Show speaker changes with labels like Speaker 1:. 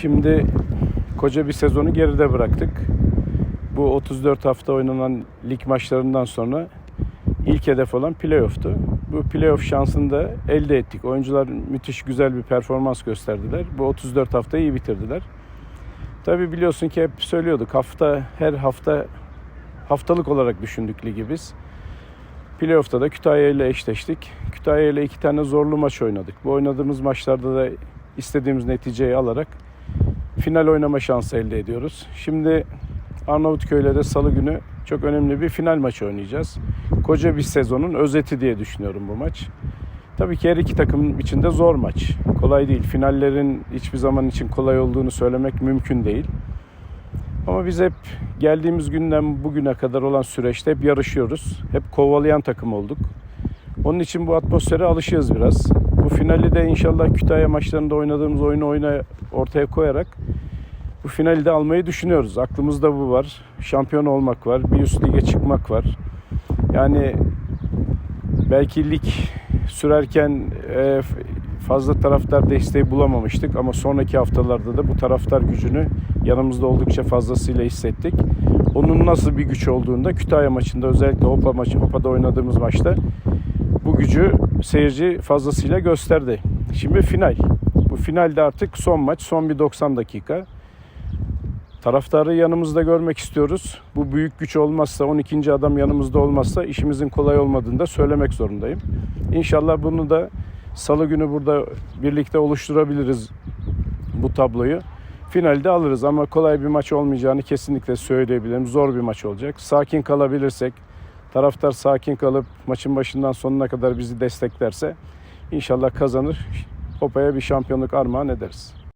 Speaker 1: Şimdi koca bir sezonu geride bıraktık. Bu 34 hafta oynanan lig maçlarından sonra ilk hedef olan playoff'tu. Bu playoff şansını da elde ettik. Oyuncular müthiş güzel bir performans gösterdiler. Bu 34 haftayı iyi bitirdiler. Tabi biliyorsun ki hep söylüyorduk hafta her hafta haftalık olarak düşündük ligi biz. Playoff'ta da Kütahya ile eşleştik. Kütahya ile iki tane zorlu maç oynadık. Bu oynadığımız maçlarda da istediğimiz neticeyi alarak final oynama şansı elde ediyoruz. Şimdi Arnavutköy'le de salı günü çok önemli bir final maçı oynayacağız. Koca bir sezonun özeti diye düşünüyorum bu maç. Tabii ki her iki takım için de zor maç. Kolay değil. Finallerin hiçbir zaman için kolay olduğunu söylemek mümkün değil. Ama biz hep geldiğimiz günden bugüne kadar olan süreçte hep yarışıyoruz. Hep kovalayan takım olduk. Onun için bu atmosfere alışığız biraz. Bu finali de inşallah Kütahya maçlarında oynadığımız oyunu oyuna ortaya koyarak bu finali de almayı düşünüyoruz. Aklımızda bu var. Şampiyon olmak var. Bir üst lige çıkmak var. Yani belki lig sürerken e, fazla taraftar desteği bulamamıştık ama sonraki haftalarda da bu taraftar gücünü yanımızda oldukça fazlasıyla hissettik. Onun nasıl bir güç olduğunda Kütahya maçında özellikle Hopa maçı Hopa'da oynadığımız maçta gücü seyirci fazlasıyla gösterdi. Şimdi final. Bu finalde artık son maç, son bir 90 dakika. Taraftarı yanımızda görmek istiyoruz. Bu büyük güç olmazsa, 12. adam yanımızda olmazsa işimizin kolay olmadığını da söylemek zorundayım. İnşallah bunu da salı günü burada birlikte oluşturabiliriz bu tabloyu. Finalde alırız ama kolay bir maç olmayacağını kesinlikle söyleyebilirim. Zor bir maç olacak. Sakin kalabilirsek, taraftar sakin kalıp maçın başından sonuna kadar bizi desteklerse inşallah kazanır. Hopa'ya bir şampiyonluk armağan ederiz.